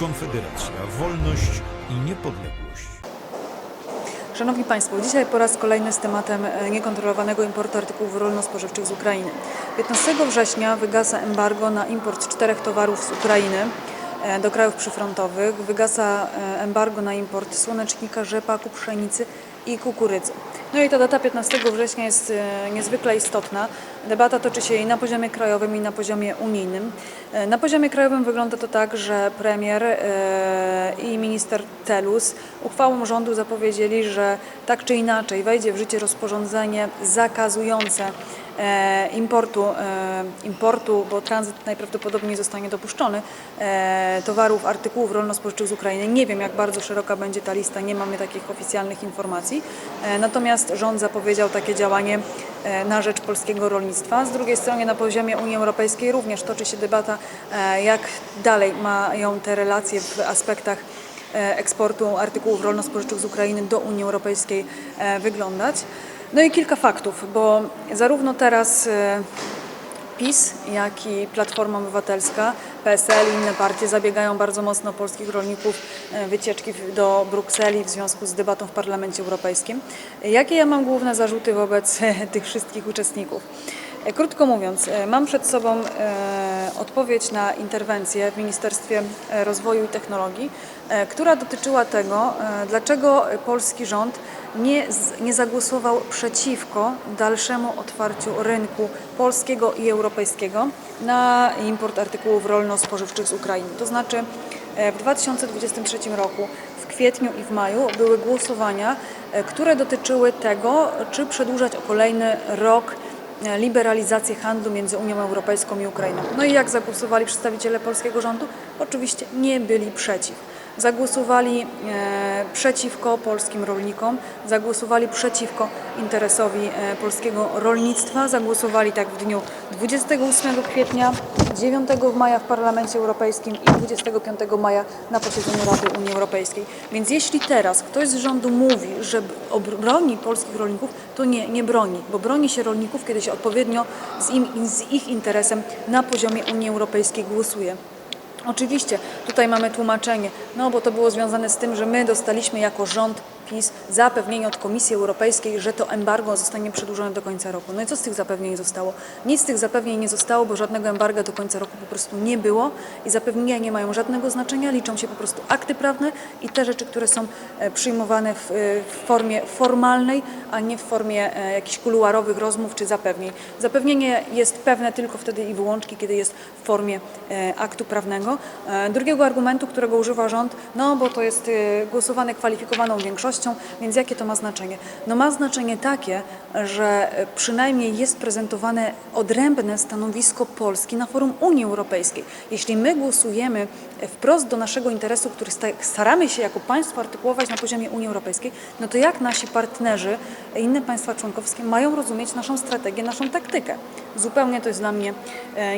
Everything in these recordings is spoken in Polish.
Konfederacja, wolność i niepodległość. Szanowni Państwo, dzisiaj po raz kolejny z tematem e, niekontrolowanego importu artykułów rolno-spożywczych z Ukrainy. 15 września wygasa embargo na import czterech towarów z Ukrainy e, do krajów przyfrontowych. Wygasa e, embargo na import słonecznika, rzepaku, pszenicy i kukurydzy. No i ta data 15 września jest e, niezwykle istotna. Debata toczy się i na poziomie krajowym, i na poziomie unijnym. E, Na poziomie krajowym wygląda to tak, że premier e, i minister Telus uchwałą rządu zapowiedzieli, że tak czy inaczej wejdzie w życie rozporządzenie zakazujące importu, e, importu, bo tranzyt najprawdopodobniej zostanie dopuszczony, e, towarów, artykułów rolno-spożywczych z Ukrainy. Nie wiem, jak bardzo szeroka będzie ta lista, nie mamy takich oficjalnych informacji. E, Natomiast rząd zapowiedział takie działanie e, na rzecz polskiego rolnictwa. Z drugiej strony na poziomie Unii Europejskiej również toczy się debata, e, jak dalej mają te relacje w aspektach e, eksportu artykułów rolno-spożywczych z Ukrainy do Unii Europejskiej e, wyglądać. No i kilka faktów, bo zarówno teraz e, PiS, jak i Platforma Obywatelska, PSL i inne partie zabiegają bardzo mocno polskich rolników e, wycieczki do Brukseli w związku z debatą w Parlamencie Europejskim. Jakie ja mam główne zarzuty wobec tych wszystkich uczestników? E, Krótko mówiąc, e, mam przed sobą e, odpowiedź na interwencję w Ministerstwie Rozwoju i Technologii, która dotyczyła tego, dlaczego polski rząd nie, nie zagłosował przeciwko dalszemu otwarciu rynku polskiego i europejskiego na import artykułów rolno-spożywczych z Ukrainy. To znaczy w 2023 roku w kwietniu i w maju były głosowania, które dotyczyły tego, czy przedłużać o kolejny rok liberalizację handlu między Unią Europejską i Ukrainą. No i jak zagłosowali przedstawiciele polskiego rządu? Oczywiście nie byli przeciw. Zagłosowali e, przeciwko polskim rolnikom, zagłosowali przeciwko interesowi e, polskiego rolnictwa, zagłosowali tak w dniu 28 kwietnia, 9 maja w Parlamencie Europejskim i 25 maja na posiedzeniu Rady Unii Europejskiej. Więc jeśli teraz ktoś z rządu mówi, że broni polskich rolników, to nie, nie broni, bo broni się rolników, kiedy się odpowiednio z, im, z ich interesem na poziomie Unii Europejskiej głosuje. Oczywiście, tutaj mamy tłumaczenie, no bo to było związane z tym, że my dostaliśmy jako rząd PiS zapewnienie od Komisji Europejskiej, że to embargo zostanie przedłużone do końca roku. No i co z tych zapewnień zostało? Nic z tych zapewnień nie zostało, bo żadnego embarga do końca roku po prostu nie było i zapewnienia nie mają żadnego znaczenia, liczą się po prostu akty prawne i te rzeczy, które są e, przyjmowane w, e, w formie formalnej, a nie w formie e, jakichś kuluarowych rozmów czy zapewnień. Zapewnienie jest pewne tylko wtedy i wyłącznie, kiedy jest w formie aktu prawnego. Drugiego argumentu, którego używa rząd, no bo to jest głosowane kwalifikowaną większością, więc jakie to ma znaczenie? No ma znaczenie takie, że e, przynajmniej jest prezentowane odrębne stanowisko Polski na forum Unii Europejskiej. Jeśli my głosujemy e, wprost do naszego interesu, który sta- staramy się jako państwo artykułować na poziomie Unii Europejskiej, no to jak nasi partnerzy, e, inne państwa członkowskie mają rozumieć naszą strategię, naszą taktykę? Zupełnie to jest dla mnie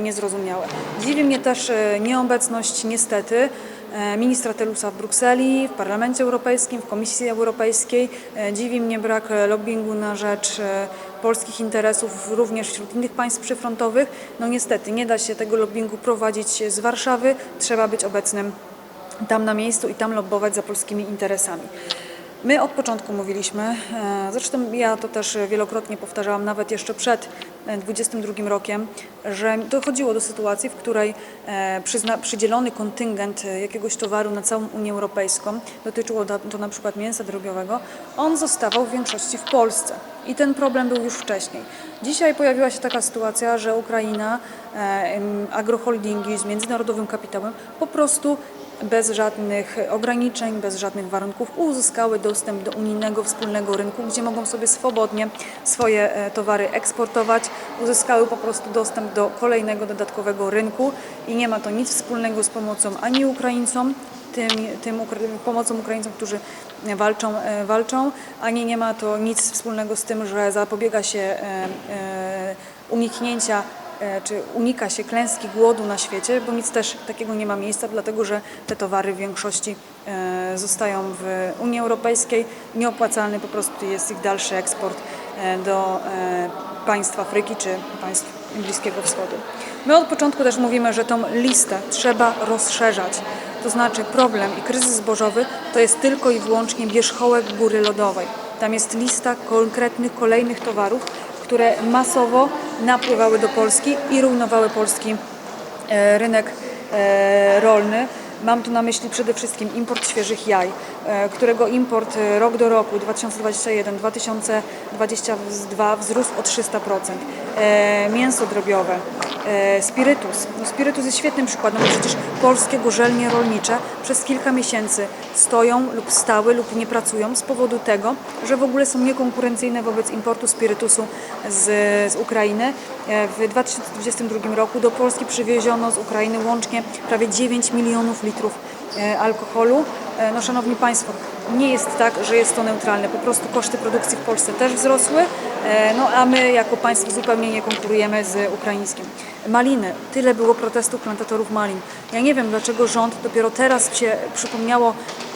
niezrozumiałe. Dziwi mnie też nieobecność niestety ministra Telusa w Brukseli, w Parlamencie Europejskim, w Komisji Europejskiej. E, Dziwi mnie brak e, lobbingu na rzecz e, polskich interesów również wśród innych państw przyfrontowych. No niestety nie da się tego lobbingu prowadzić z Warszawy, trzeba być obecnym tam na miejscu i tam lobbować za polskimi interesami. My od początku mówiliśmy, e, zresztą ja to też wielokrotnie powtarzałam, nawet jeszcze przed e, 22 rokiem, że dochodziło do sytuacji, w której e, przyzna, przydzielony kontyngent e, jakiegoś towaru na całą Unię Europejską, dotyczyło to na przykład mięsa drobiowego, on zostawał w większości w Polsce. I ten problem był już wcześniej. Dzisiaj pojawiła się taka sytuacja, że Ukraina, e, agroholdingi z międzynarodowym kapitałem po prostu bez żadnych ograniczeń, bez żadnych warunków uzyskały dostęp do unijnego wspólnego rynku, gdzie mogą sobie swobodnie swoje e, towary eksportować, uzyskały po prostu dostęp do kolejnego dodatkowego rynku i nie ma to nic wspólnego z pomocą ani Ukraińcom, tym, tym pomocą Ukraińcom, którzy walczą, e, walczą, ani nie ma to nic wspólnego z tym, że zapobiega się e, uniknięcia czy unika się klęski głodu na świecie, bo nic też takiego nie ma miejsca, dlatego że te towary w większości e, zostają w Unii Europejskiej. Nieopłacalny po prostu jest ich dalszy eksport e, do e, państw Afryki czy państw Bliskiego Wschodu. My od początku też mówimy, że tą listę trzeba rozszerzać. To znaczy problem i kryzys zbożowy to jest tylko i wyłącznie wierzchołek góry lodowej. Tam jest lista konkretnych kolejnych towarów, które masowo napływały do Polski i rujnowały polski e, rynek e, rolny. Mam tu na myśli przede wszystkim import świeżych jaj, e, którego import rok do roku 2021-2022 wzrósł o 300%. E, Mięso drobiowe, spirytus. No, spirytus jest świetnym przykładem, bo przecież polskie gorzelnie rolnicze przez kilka miesięcy stoją lub stały lub nie pracują z powodu tego, że w ogóle są niekonkurencyjne wobec importu spirytusu z, z Ukrainy. E, W 2022 roku do Polski przywieziono z Ukrainy łącznie prawie 9 milionów litrów e, alkoholu. E, No, Szanowni Państwo, nie jest tak, że jest to neutralne. Po prostu koszty produkcji w Polsce też wzrosły, e, no a my jako państwo zupełnie nie konkurujemy z ukraińskim. Maliny. Tyle było protestów plantatorów malin. Ja nie wiem, dlaczego rząd dopiero teraz się przypomniało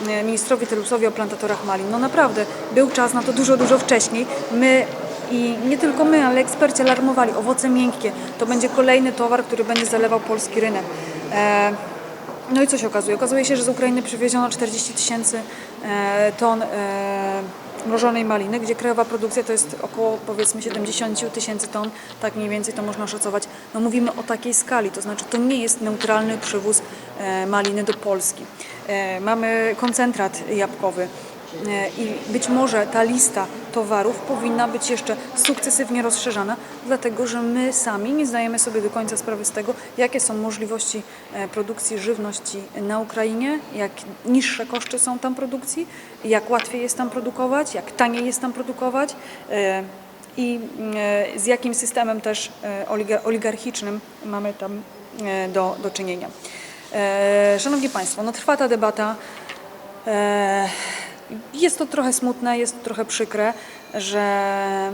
e, ministrowi Telusowi o plantatorach malin. No naprawdę, był czas na to dużo, dużo wcześniej. My i nie tylko my, ale eksperci alarmowali. Owoce miękkie to będzie kolejny towar, który będzie zalewał polski rynek. No i co się okazuje? Okazuje się, że z Ukrainy przywieziono 40 tysięcy e, ton e, mrożonej maliny, gdzie krajowa produkcja to jest około powiedzmy 70 tysięcy ton, tak mniej więcej to można szacować. No mówimy o takiej skali, to znaczy to nie jest neutralny przywóz e, maliny do Polski. Mamy koncentrat jabłkowy. E, I być może ta lista towarów powinna być jeszcze sukcesywnie rozszerzana, dlatego że my sami nie zdajemy sobie do końca sprawy z tego, jakie są możliwości e, produkcji żywności na Ukrainie, jak niższe koszty są tam produkcji, jak łatwiej jest tam produkować, jak taniej jest tam produkować e, i z jakim systemem też oligar- oligarchicznym mamy tam do, do czynienia. Szanowni Państwo, no trwa ta debata. Jest to trochę smutne, jest to trochę przykre, że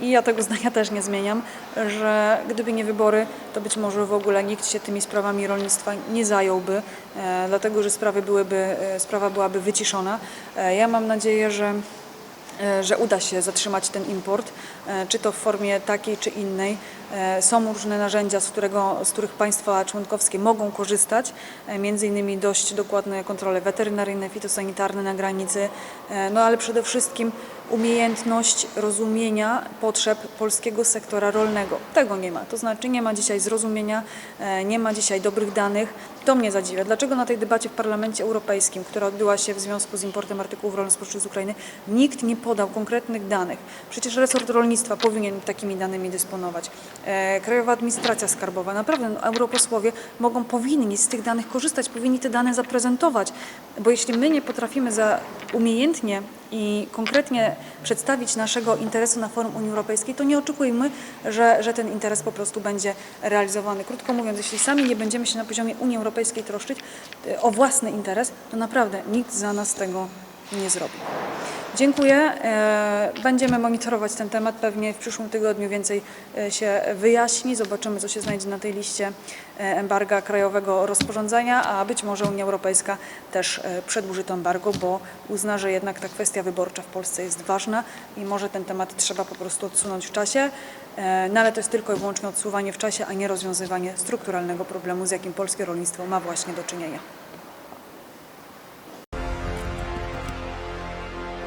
i ja tego zdania też nie zmieniam, że gdyby nie wybory, to być może w ogóle nikt się tymi sprawami rolnictwa nie zająłby, e, dlatego że sprawy byłyby, e, sprawa byłaby wyciszona. E, ja mam nadzieję, że że uda się zatrzymać ten import, e, czy to w formie takiej czy innej. E, Są różne narzędzia, z, którego, z których państwa członkowskie mogą korzystać, e, między innymi dość dokładne kontrole weterynaryjne, fitosanitarne na granicy, e, no ale przede wszystkim umiejętność rozumienia potrzeb polskiego sektora rolnego. Tego nie ma. To znaczy nie ma dzisiaj zrozumienia, e, nie ma dzisiaj dobrych danych. To mnie zadziwia. Dlaczego na tej debacie w Parlamencie Europejskim, która odbyła się w związku z importem artykułów rolno-spożywczych z Ukrainy, nikt nie podał konkretnych danych? Przecież resort rolnictwa powinien takimi danymi dysponować. E, Krajowa Administracja Skarbowa, naprawdę no, europosłowie mogą, powinni z tych danych korzystać, powinni te dane zaprezentować, bo jeśli my nie potrafimy za umiejętnie i konkretnie przedstawić naszego interesu na forum Unii Europejskiej, to nie oczekujmy, że, że ten interes po prostu będzie realizowany. Krótko mówiąc, jeśli sami nie będziemy się na poziomie Unii Europejskiej troszczyć e, o własny interes, to naprawdę nikt za nas tego nie zrobi. Dziękuję. E, Będziemy monitorować ten temat. Pewnie w przyszłym tygodniu więcej e, się wyjaśni. Zobaczymy, co się znajdzie na tej liście e, embarga krajowego rozporządzenia, a być może Unia Europejska też przedłuży to embargo, bo uzna, że jednak ta kwestia wyborcza w Polsce jest ważna i może ten temat trzeba po prostu odsunąć w czasie. No ale to jest tylko i wyłącznie odsuwanie w czasie, a nie rozwiązywanie strukturalnego problemu, z jakim polskie rolnictwo ma właśnie do czynienia.